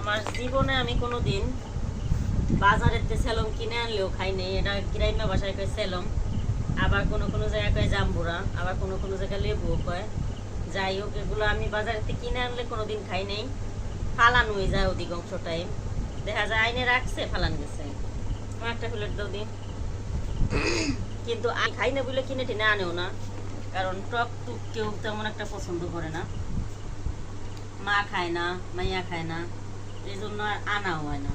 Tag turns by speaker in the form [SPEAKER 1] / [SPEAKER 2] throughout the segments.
[SPEAKER 1] আমার জীবনে আমি কোনো দিন বাজারেতে সেলম কিনে আনলেও খাই নাই। এটা গ্রাম্য ভাষায় কয় সেলম। আবার কোনো কোনো জায়গায় কয় জাম্বুরা, আবার কোনো কোনো জায়গায় লেবুও কয়। যাই হোক, এগুলো আমি বাজারেতে কিনে আনলে কোনো দিন খাই নাই। ফালান হয়ে যায় অধিকাংশ টাইম। দেখা যায় আইনে রাখছে, ফালান গেছে। একটা দাও দিন কিন্তু আমি খাই না বলে কিনে টিনে আনেও না। কারণ টক টুক কেউ তেমন একটা পছন্দ করে না। মা খায় না, মাইয়া খায় না। এই জন্য আর আনাও হয় না।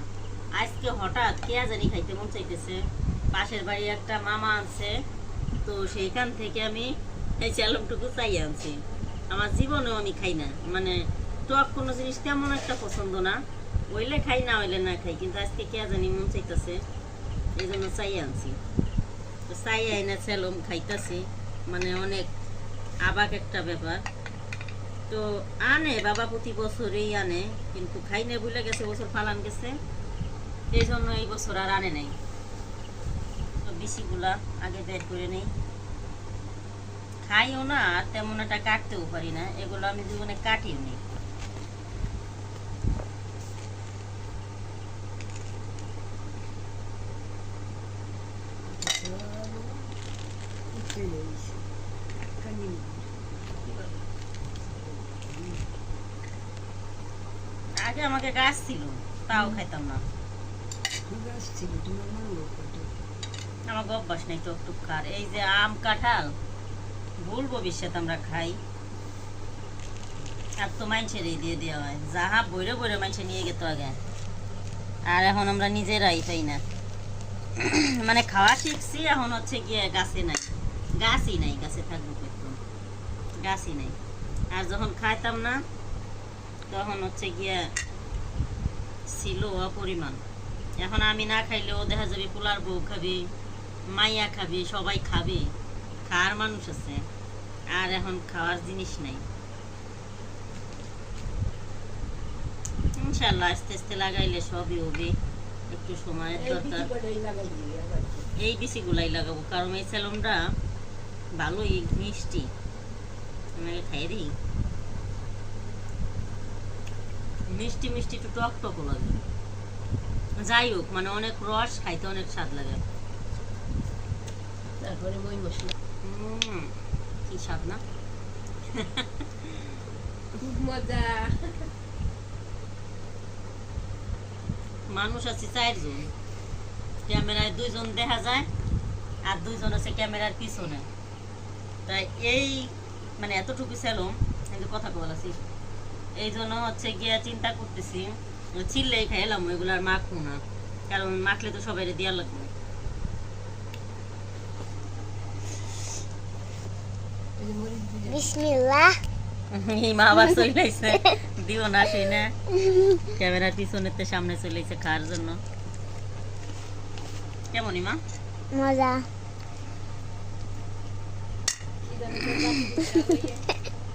[SPEAKER 1] আজকে হঠাৎ কে জানি খাইতে মন চাইতেছে। পাশের বাড়ি একটা মামা আছে তো সেইখান থেকে আমি এই চালমটুকু চাই আনছি। আমার জীবনেও আমি খাই না। মানে টক কোনো জিনিস তেমন একটা পছন্দ না। হইলে খাই, না হইলে না খাই। কিন্তু আজকে কে জানি মন চাইতেছে এই জন্য চাই আনছি। তো চাই আইনা চালম খাইতাছি। মানে অনেক আবাক একটা ব্যাপার। তো আনে, বাবা প্রতি বছরেই আনে, কিন্তু খাই না ভুলে গেছে, বছর ফালান গেছে। এই জন্য এই বছর আর আনে নাই। তো বিচিগুলা আগে বের করে নেই। খাইও না, আর তেমন একটা কাটতেও পারি না। এগুলো আমি জীবনে কাটিও নি। আমাকে গাছ ছিল, তাও খাইতাম না। আমার অভ্যাস নেই টক টুক খার এই যে আম, কাঁঠাল, ভুল ভবিষ্যৎ আমরা খাই। আর তো মাইনছের এই দিয়ে দেওয়া হয়। যাহা বইরে বইরে মাইনছে নিয়ে গেত আগে। আর এখন আমরা নিজেরাই পাই না। মানে খাওয়া শিখছি, এখন হচ্ছে গিয়ে গাছে নাই। গাছই নাই, গাছে থাকব একটু গাছই নাই। আর যখন খাইতাম না, তখন হচ্ছে গিয়ে ছিল অপরিমাণ। এখন আমি না খাইলেও দেখা যাবে পোলার বউ খাবি মাইয়া খাবি সবাই খাবে। খাওয়ার মানুষ আছে আর এখন খাওয়ার জিনিস নাই। ইনশাল্লাহ আস্তে আস্তে লাগাইলে সবই হবে। একটু সময়ের দরকার। এই বিচিগুলাই লাগাবো কারণ এই সেলমটা ভালোই মিষ্টি। আমাকে খাই দিই মিষ্টি মিষ্টি একটু টক টক লাগে। যাই হোক মানে অনেক রস খাইতে অনেক স্বাদ লাগে।
[SPEAKER 2] তারপরে মই মশলা
[SPEAKER 1] কি স্বাদ না?
[SPEAKER 2] খুব মজা।
[SPEAKER 1] মানুষ আছে চারজন। ক্যামেরায় দুইজন দেখা যায় আর দুইজন আছে ক্যামেরার পিছনে। তাই এই মানে এতটুকু সেলুম কিন্তু কথা বলাছি এই জন্য হচ্ছে গিয়া চিন্তা করতেছি চিল্লেই খাইলাম ওইগুলো আর মাখবো না। কারণ মাখলে তো সবাই দেওয়া লাগবে।
[SPEAKER 3] বিসমিল্লাহ।
[SPEAKER 1] আবার দিও না সেই না। ক্যামেরার পিছনেতে সামনে চলেছে খাওয়ার জন্য। কেমন ইমা
[SPEAKER 3] মজা।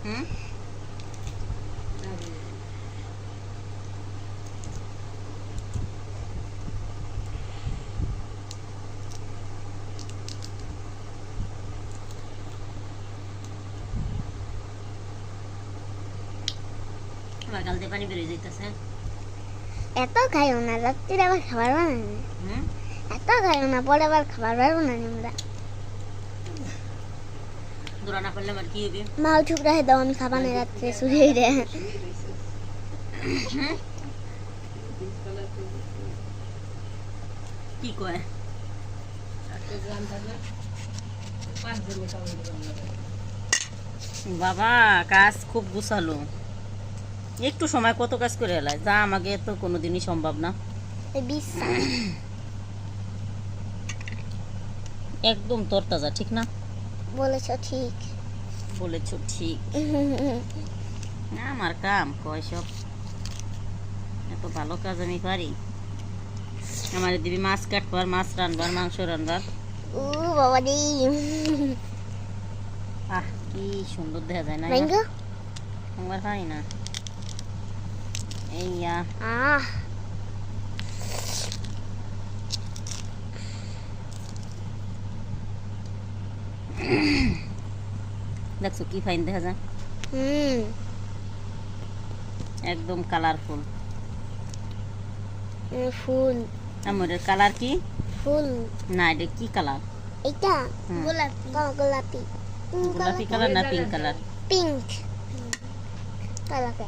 [SPEAKER 1] হুম? আবার গালতে পানি বেরিয়ে যাইতেছে।
[SPEAKER 3] এত খাইও না রাত্রিরে আবার খাবার বানানি এত খাইও না পরে আবার খাবার বানানি আমরা।
[SPEAKER 1] দূরা না করলে আমার কি হবে?
[SPEAKER 3] মাও চুপ রাখে দাও আমি খাবার না রাত্রে শুয়ে রে।
[SPEAKER 1] কি কয়। বাবা কাজ খুব গুছালো। একটু সময় কত কাজ করে এলাই? যা আমাকে তো কোনোদিনই সম্ভব না। একদম তরতাজা ঠিক না?
[SPEAKER 3] বলেছ ঠিক।
[SPEAKER 1] বলেছ ঠিক। না, আমার কাম কয় সব? এত ভালো কাজ আমি পারি। আমার দিবি মাছ কাটবার মাছ রানবার মাংস রানবার
[SPEAKER 3] ও বাবা রে।
[SPEAKER 1] আহ কি সুন্দর দেখা যায় না। আমার হয় না। আ,
[SPEAKER 3] আহ
[SPEAKER 1] দেখছ কি ফাইন দেখা যায়?
[SPEAKER 3] হুম।
[SPEAKER 1] একদম কালারফুল
[SPEAKER 3] ফুল।
[SPEAKER 1] আমরের কালার কি?
[SPEAKER 3] ফুল।
[SPEAKER 1] না এটা কি কালার
[SPEAKER 3] এটা। গোলাপি। গোলাপি?
[SPEAKER 1] গোলাপি কালার না পিঙ্ক কালার
[SPEAKER 3] পিঙ্ক কালাকে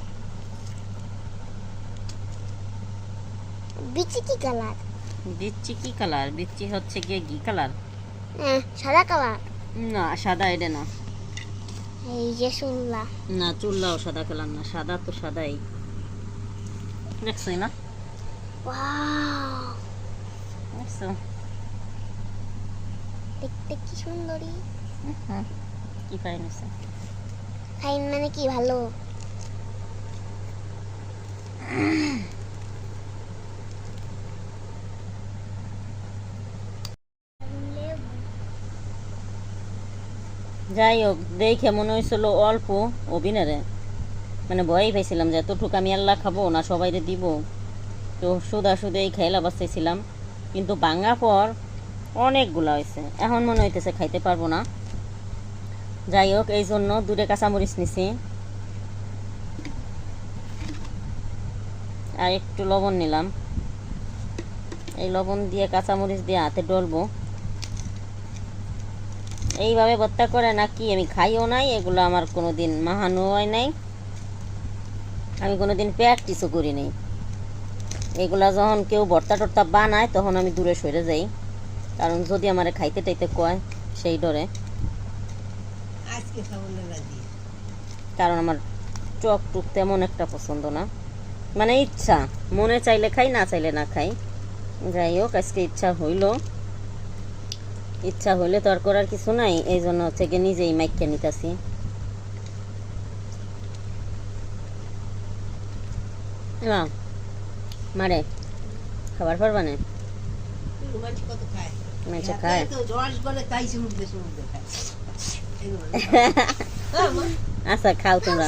[SPEAKER 3] বিচি কি কালার?
[SPEAKER 1] বিচ্ছি কি কালার? বিচ্ছি হচ্ছে গিয়ে ঘি কালার?
[SPEAKER 3] হ্যাঁ সাদা কালার।
[SPEAKER 1] না সাদা এটা না।
[SPEAKER 3] এই যে শুনলা
[SPEAKER 1] না চুল্লাও সাদা কালার না সাদা তো সাদাই। দেখছই না? দেখছ?
[SPEAKER 3] দেখতে কি সুন্দরী।
[SPEAKER 1] হুম, কি পাই নিছে?
[SPEAKER 3] ফাইন মানে কি ভালো?
[SPEAKER 1] যাই হোক দেখে মনে হয়েছিল অল্প অভিনয়ে। মানে ভয়ই পাইছিলাম যে এতটুকু আমি আল্লাহ খাব না, সবাইরে দিব। তো সুদা সুদেই খাইলা বাঁচাইছিলাম। কিন্তু ভাঙা পর অনেকগুলা হয়েছে। এখন মনে হইতেছে খাইতে পারব না। যাই হোক এই জন্য দূরে কাঁচামরিচ নিছি। আর একটু লবণ নিলাম। এই লবণ দিয়ে কাঁচামরিচ দিয়ে হাতে ডলবো। এইভাবে ভর্তা করে নাকি আমি খাইও নাই এগুলো আমার কোনো দিন মাহানো হয় নাই। আমি কোনো দিন প্র্যাকটিসও করি নাই। এগুলা যখন কেউ ভর্তা টর্তা বানায় তখন আমি দূরে সরে যাই। কারণ যদি আমার খাইতে টাইতে কয় সেই ডরে। কারণ আমার টক টুক তেমন একটা পছন্দ না। মানে ইচ্ছা মনে চাইলে খাই না চাইলে না খাই। যাই হোক আজকে ইচ্ছা হইল। ইচ্ছা হলে তো আর করার কিছু নাই এই জন্য হচ্ছে গিয়ে নিজেই মাইকে নিতেছি। মারে খাবার পারবা না?
[SPEAKER 2] খায়।
[SPEAKER 1] আচ্ছা খাও তোমরা।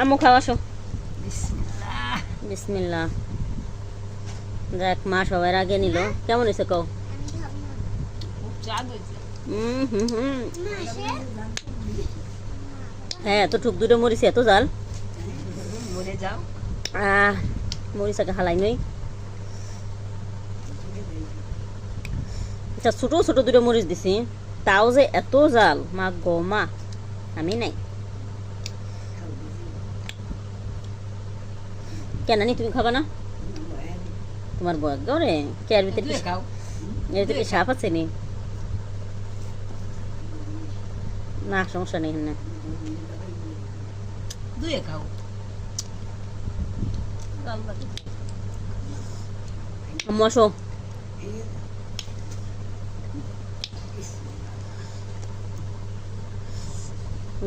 [SPEAKER 1] আম্মু খাও আসো। বিসমিল্লা যাক মা সবার আগে নিল। কেমন হয়েছে কও
[SPEAKER 2] খুব স্বাদ হয়েছে
[SPEAKER 1] উম হুম হুম হ্যাঁ এত ঠুক দুটো মরিছে এত জাল?
[SPEAKER 2] মরে যাও।
[SPEAKER 1] আহ মরিচাকে হালাই নই। আচ্ছা ছোটো ছোটো দুটো মরিচ দিছি। তাও যে এত জাল মা গো মা। আমি নাই। কেন নি তুমি খাবা না? তোমার বয় গরে কে আর ভিতরে এর ভিতরে সাপ আছে নি? না সমস্যা নেই না
[SPEAKER 2] দুয়ে খাও
[SPEAKER 1] আম্মু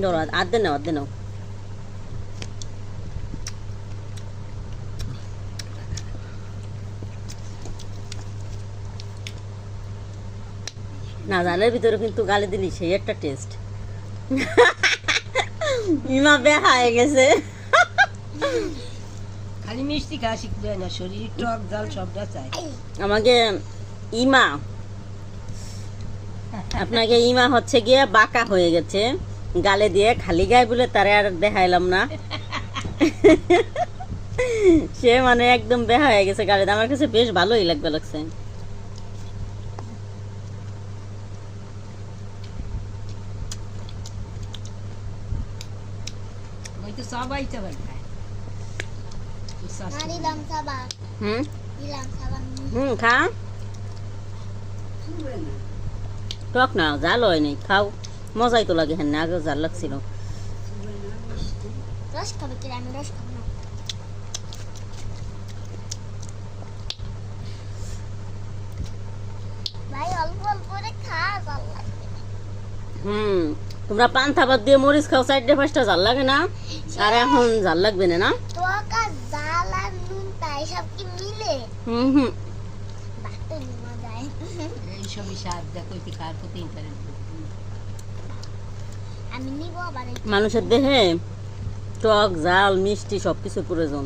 [SPEAKER 1] ধরো আধে নাও আধে নাও। না জালের ভিতরে কিন্তু গালে দিলি সেই একটা টেস্ট। ইমা বেহা হয়ে গেছে।
[SPEAKER 2] খালি মিষ্টি খাওয়া শিখতে হয় না শরীর টক জাল সবটা চাই।
[SPEAKER 1] আমাকে ইমা আপনাকে ইমা হচ্ছে গিয়ে বাঁকা হয়ে গেছে গালে দিয়ে খালি গায়ে বলে তারে আর দেখাইলাম না। সে মানে একদম বেহা হয়ে গেছে গালে আমার কাছে বেশ ভালোই লাগবে লাগছে।
[SPEAKER 2] তো সবাই সবাই খায়
[SPEAKER 1] হুম? হুম খা। টক না জাল হয় নাই খাও। মজাই তো লাগে হ্যাঁ আগে জাল লাগছিল।
[SPEAKER 3] রস খাবে কি আমি রস খাব না। ভাই অল্প অল্প করে খা ভালো লাগবে।
[SPEAKER 1] হুম তোমরা পান থাবার দিয়ে মরিচ খাও চারটে পাঁচটা জাল লাগে না? আর এখন জাল লাগবে না না?
[SPEAKER 3] জাল আর নুন তাই সব কি মিলে?
[SPEAKER 1] হুম হুম। মানুষের দেহে টক জাল মিষ্টি সবকিছু প্রয়োজন।